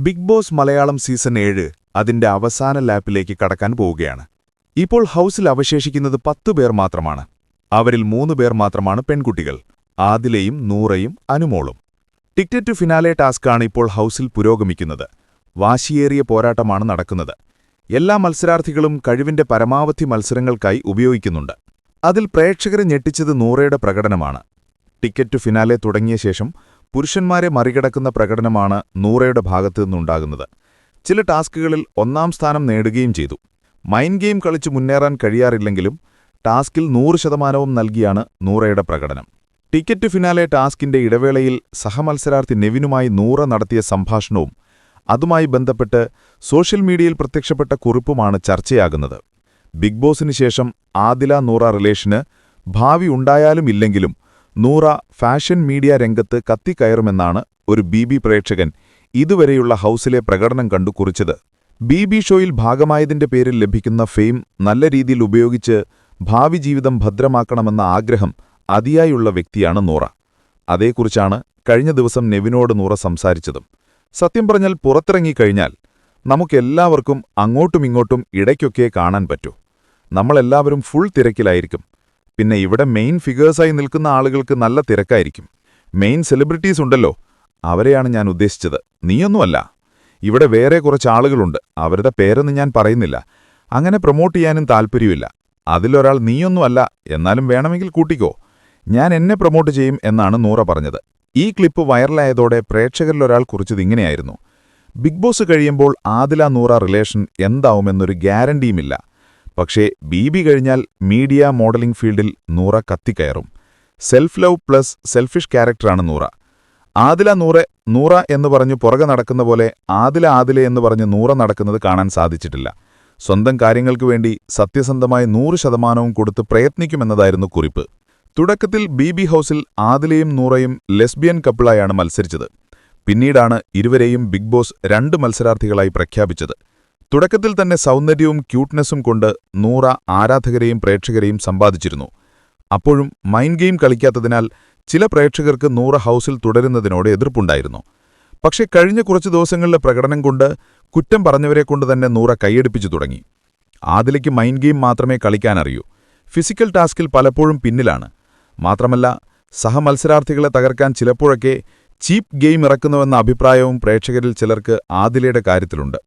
Big boss Malayalam season ഏഴ് അതിന്റെ അവസാന ലാപ്പിലേക്ക് കടക്കാൻ പോവുകയാണ്. ഇപ്പോൾ ഹൗസിൽ അവശേഷിക്കുന്നത് പത്തു പേർ മാത്രമാണ്. അവരിൽ മൂന്ന് പേർ മാത്രമാണ് പെൺകുട്ടികൾ. ആദിലയും നൂറയും അനുമോളും. ടിക്കറ്റ് ടു ഫിനാലെ ടാസ്ക്കാണ് ഇപ്പോൾ ഹൗസിൽ പുരോഗമിക്കുന്നത്. വാശിയേറിയ പോരാട്ടമാണ് നടക്കുന്നത്. എല്ലാ മത്സരാർത്ഥികളും കഴിവിന്റെ പരമാവധി മത്സരങ്ങൾക്കായി ഉപയോഗിക്കുന്നുണ്ട്. അതിൽ പ്രേക്ഷകരെ ഞെട്ടിച്ചത് നൂറയുടെ പ്രകടനമാണ്. ടിക്കറ്റ് ടു ഫിനാലെ തുടങ്ങിയ ശേഷം പുരുഷന്മാരെ മറികടക്കുന്ന പ്രകടനമാണ് നൂറയുടെ ഭാഗത്തു നിന്നുണ്ടാകുന്നത്. ചില ടാസ്കുകളിൽ ഒന്നാം സ്ഥാനം നേടുകയും ചെയ്തു. മൈൻഡ് ഗെയിം കളിച്ച് മുന്നേറാൻ കഴിയാറില്ലെങ്കിലും ടാസ്കിൽ നൂറ് ശതമാനവും നൽകിയാണ് നൂറയുടെ പ്രകടനം. ടിക്കറ്റ് ഫിനാലെ ടാസ്കിന്റെ ഇടവേളയിൽ സഹമത്സരാർത്ഥി നെവിനുമായി നൂറ നടത്തിയ സംഭാഷണവും അതുമായി ബന്ധപ്പെട്ട് സോഷ്യൽ മീഡിയയിൽ പ്രത്യക്ഷപ്പെട്ട കുറിപ്പുമാണ് ചർച്ചയാകുന്നത്. ബിഗ് ബോസിന് ശേഷം ആദില നൂറ റിലേഷന് ഭാവി ഉണ്ടായാലും ഇല്ലെങ്കിലും നൂറ ഫാഷൻ മീഡിയ രംഗത്ത് കത്തിക്കയറുമെന്നാണ് ഒരു ബി ബി പ്രേക്ഷകൻ ഇതുവരെയുള്ള ഹൗസിലെ പ്രകടനം കണ്ടു കുറിച്ചത്. ബി ബി ഷോയിൽ ഭാഗമായതിന്റെ പേരിൽ ലഭിക്കുന്ന ഫെയിം നല്ല രീതിയിൽ ഉപയോഗിച്ച് ഭാവി ജീവിതം ഭദ്രമാക്കണമെന്ന ആഗ്രഹം അതിയായുള്ള വ്യക്തിയാണ് നൂറ. അതേക്കുറിച്ചാണ് കഴിഞ്ഞ ദിവസം നെവിനോട് നൂറ സംസാരിച്ചതും. സത്യം പറഞ്ഞാൽ പുറത്തിറങ്ങിക്കഴിഞ്ഞാൽ നമുക്കെല്ലാവർക്കും അങ്ങോട്ടുമിങ്ങോട്ടും ഇടയ്ക്കൊക്കെ കാണാൻ പറ്റൂ. നമ്മളെല്ലാവരും ഫുൾ തിരക്കിലായിരിക്കും. പിന്നെ ഇവിടെ മെയിൻ ഫിഗേഴ്സായി നിൽക്കുന്ന ആളുകൾക്ക് നല്ല തിരക്കായിരിക്കും. മെയിൻ സെലിബ്രിറ്റീസ് ഉണ്ടല്ലോ. അവരെയാണ് ഞാൻ ഉദ്ദേശിച്ചത്. നീയൊന്നുമല്ല. ഇവിടെ വേറെ കുറച്ച് ആളുകളുണ്ട്. അവരുടെ പേരൊന്നും ഞാൻ പറയുന്നില്ല. അങ്ങനെ പ്രൊമോട്ട് ചെയ്യാനും താല്പര്യമില്ല. അതിലൊരാൾ നീയൊന്നുമല്ല. എന്നാലും വേണമെങ്കിൽ കൂട്ടിക്കോ. ഞാൻ എന്നെ പ്രൊമോട്ട് ചെയ്യും എന്നാണ് നൂറ പറഞ്ഞത്. ഈ ക്ലിപ്പ് വൈറലായതോടെ പ്രേക്ഷകരിലൊരാൾ കുറിച്ചത് ഇങ്ങനെയായിരുന്നു. ബിഗ് ബോസ് കഴിയുമ്പോൾ ആദില നൂറ റിലേഷൻ എന്താവുമെന്നൊരു ഗ്യാരണ്ടിയുമില്ല പക്ഷേ ബി ബി കഴിഞ്ഞാൽ മീഡിയ മോഡലിംഗ് ഫീൽഡിൽ നൂറ കത്തിക്കയറും. സെൽഫ് ലവ് പ്ലസ് സെൽഫിഷ് ക്യാരക്ടറാണ് നൂറ. ആദില നൂറെ നൂറ എന്ന് പറഞ്ഞ് പുറകെ നടക്കുന്ന പോലെ ആദില ആദില എന്ന് പറഞ്ഞ് നൂറ നടക്കുന്നത് കാണാൻ സാധിച്ചിട്ടില്ല. സ്വന്തം കാര്യങ്ങൾക്ക് വേണ്ടി സത്യസന്ധമായി നൂറ് ശതമാനവും കൊടുത്ത് പ്രയത്നിക്കുമെന്നതായിരുന്നു കുറിപ്പ്. തുടക്കത്തിൽ ബി ബി ഹൗസിൽ ആദിലയും നൂറയും ലെസ്ബിയൻ കപ്പിളായാണ് മത്സരിച്ചത്. പിന്നീടാണ് ഇരുവരെയും ബിഗ് ബോസ് രണ്ട് മത്സരാർത്ഥികളായി പ്രഖ്യാപിച്ചത്. തുടക്കത്തിൽ തന്നെ സൗന്ദര്യവും ക്യൂട്ട്നെസ്സും കൊണ്ട് നൂറ ആരാധകരെയും പ്രേക്ഷകരെയും സമ്പാദിച്ചിരുന്നു. അപ്പോഴും മൈൻഡ് ഗെയിം കളിക്കാത്തതിനാൽ ചില പ്രേക്ഷകർക്ക് നൂറ ഹൗസിൽ തുടരുന്നതിനോട് എതിർപ്പുണ്ടായിരുന്നു. പക്ഷേ കഴിഞ്ഞ കുറച്ച് ദിവസങ്ങളിലെ പ്രകടനം കൊണ്ട് കുറ്റം പറഞ്ഞവരെക്കൊണ്ട് തന്നെ നൂറ കൈയടിപ്പിച്ചു തുടങ്ങി. ആദിലയ്ക്ക് മൈൻഡ് ഗെയിം മാത്രമേ കളിക്കാനറിയൂ. ഫിസിക്കൽ ടാസ്കിൽ പലപ്പോഴും പിന്നിലാണ്. മാത്രമല്ല സഹമത്സരാർത്ഥികളെ തകർക്കാൻ ചിലപ്പോഴൊക്കെ ചീപ്പ് ഗെയിം ഇറക്കുന്നുവെന്ന അഭിപ്രായവും പ്രേക്ഷകരിൽ ചിലർക്ക് ആദിലയുടെ കാര്യത്തിലുണ്ട്.